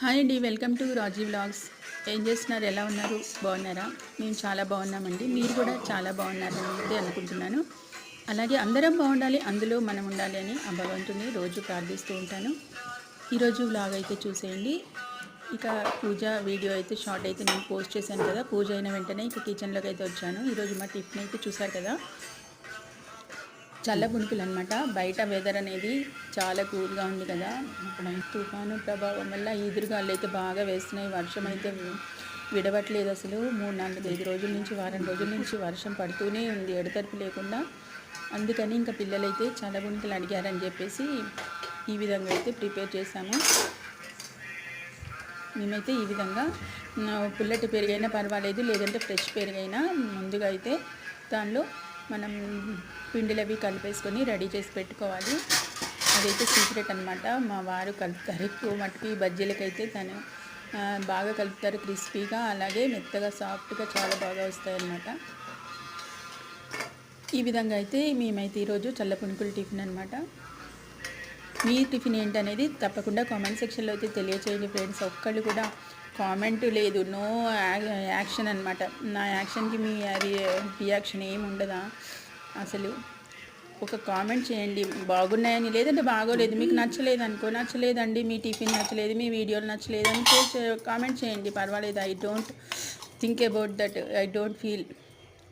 Hi అండి welcome to Raji vlogs. ఏం చేస్తున్నారు? ఎలా ఉన్నారు? బాగున్నారా? మేము చాలా బాగున్నామండి. మీరు కూడా చాలా బాగున్నారని అయితే అనుకుంటున్నాను. అలాగే అందరం బాగుండాలి అందులో మనం ఉండాలి అని ఆ భగవంతుని రోజు ప్రార్థిస్తూ ఉంటాను. ఈరోజు వ్లాగ్ అయితే చూసేయండి. ఇక పూజ వీడియో అయితే షార్ట్ అయితే నేను పోస్ట్ చేశాను కదా. పూజ అయిన వెంటనే ఇక కిచెన్లోకి అయితే వచ్చాను. ఈరోజు మా టిఫిన్ అయితే చూసారు కదా. చల్ల పుణుకులు అనమాట బయట వెదర్ అనేది చాలా కూల్గా ఉంది కదా. అక్కడ తుఫాను ప్రభావం వల్ల ఈదురుగాళ్ళు అయితే బాగా వేస్తున్నాయి. వర్షం అయితే విడవట్లేదు అసలు. మూడు నాలుగు ఐదు రోజుల నుంచి వారం రోజుల నుంచి వర్షం పడుతూనే ఉంది. ఎడతెరిపి లేకుండా. అందుకని ఇంకా పిల్లలైతే చల్ల పుణుకులు అడిగారని చెప్పేసి ఈ విధంగా అయితే ప్రిపేర్ చేశాము. మేమైతే ఈ విధంగా పుల్లటి పెరుగైనా పర్వాలేదు. లేదంటే ఫ్రెష్ పెరుగైనా ముందుగా అయితే దానిలో మనం పిండిలు అవి కలిపేసుకొని రెడీ చేసి పెట్టుకోవాలి. అదైతే సీక్రెట్ అనమాట మా వారు కలుపుతారు ఎక్కువ మటుకు ఈ బజ్జీలకైతే తను బాగా కలుపుతారు క్రిస్పీగా. అలాగే మెత్తగా సాఫ్ట్గా చాలా బాగా వస్తాయన్నమాట. ఈ విధంగా అయితే మేమైతే ఈరోజు చల్ల పునుకులు టిఫిన్ అనమాట మీ టిఫిన్ ఏంటనేది తప్పకుండా కామెంట్ సెక్షన్లో అయితే తెలియచేయండి ఫ్రెండ్స్. ఒక్కళ్ళు కూడా కామెంట్ లేదు. నో యాక్షన్ అనమాట నా యాక్షన్కి మీ అది రియాక్షన్ ఏమి ఉండదా? అసలు ఒక కామెంట్ చేయండి. బాగున్నాయని లేదంటే బాగోలేదు. మీకు నచ్చలేదు అనుకో నచ్చలేదండి. మీ టిఫిన్ నచ్చలేదు మీ వీడియోలు నచ్చలేదు అని కామెంట్ చేయండి. పర్వాలేదు. I don't think about that. I don't feel.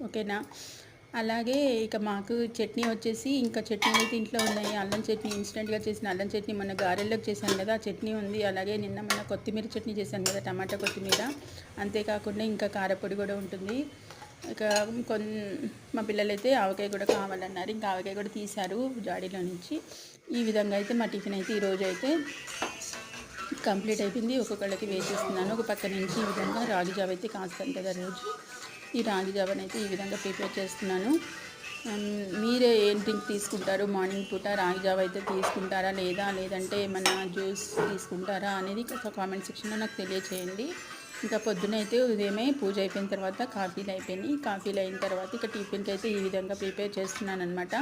ఓకేనా? అలాగే ఇక మాకు చట్నీ వచ్చేసి ఇంకా చట్నీ అయితే ఇంట్లో ఉన్నాయి. అల్లం చట్నీ ఇన్స్టెంట్గా చేసిన అల్లం చట్నీ మొన్న గారెల్లోకి చేశాను కదా ఆ చట్నీ ఉంది. అలాగే నిన్న మొన్న కొత్తిమీర చట్నీ చేశాను కదా టమాటా కొత్తిమీర. అంతేకాకుండా ఇంకా కారపొడి కూడా ఉంటుంది. ఇక కొన్ మా పిల్లలైతే ఆవకాయ కూడా కావాలన్నారు. ఇంకా ఆవకాయ కూడా తీశారు జాడీలో నుంచి. ఈ విధంగా అయితే మా టిఫిన్ అయితే ఈరోజు అయితే కంప్లీట్ అయిపోయింది. ఒక్కొక్కళ్ళకి వేసేస్తున్నాను. ఒక పక్క నుంచి ఈ విధంగా రాగి జావ అయితే కాస్తాను కదా రోజు. ఈ రాగి జావని అయితే ఈ విధంగా ప్రిపేర్ చేస్తున్నాను. మీరే ఏం డ్రింక్ తీసుకుంటారు? మార్నింగ్ పూట రాగి జావ అయితే తీసుకుంటారా? లేదా లేదంటే ఏమన్నా జ్యూస్ తీసుకుంటారా? అనేది కామెంట్ సెక్షన్లో నాకు తెలియచేయండి. ఇంకా పొద్దున అయితే ఉదయమే పూజ అయిపోయిన తర్వాత కాఫీలు అయిపోయినాయి. కాఫీలు అయిన తర్వాత ఇక టిఫిన్కి అయితే ఈ విధంగా ప్రిపేర్ చేస్తున్నాను అనమాట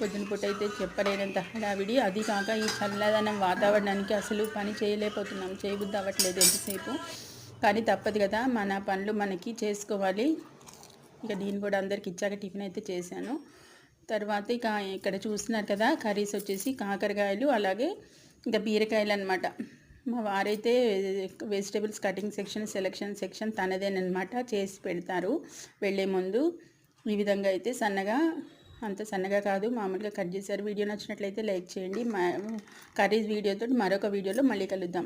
పొద్దున పూట అయితే చెప్పలేనంత హడావిడి. అది కాక ఈ చల్లదనం వాతావరణానికి అసలు పని చేయలేకపోతున్నాం. చేయబుద్ధి అవ్వట్లేదు ఎంతసేపు. కానీ తప్పదు కదా. మన పనులు మనకి చేసుకోవాలి. ఇక దీన్ని కూడా అందరికి ఇచ్చాక టిఫిన్ అయితే చేశాను. తర్వాత ఇక ఇక్కడ చూస్తున్నారు కదా కర్రీస్ వచ్చేసి కాకరకాయలు అలాగే ఇంకా బీరకాయలు అనమాట మా వారైతే vegetables cutting section selection section తనదేనమాట చేసి పెడతారు వెళ్ళే ముందు. ఈ విధంగా అయితే సన్నగా అంత సన్నగా కాదు మామూలుగా కట్ చేశారు. వీడియో నచ్చినట్లయితే లైక్ చేయండి. మా కర్రీస్ వీడియోతో మరొక వీడియోలో మళ్ళీ కలుద్దాం.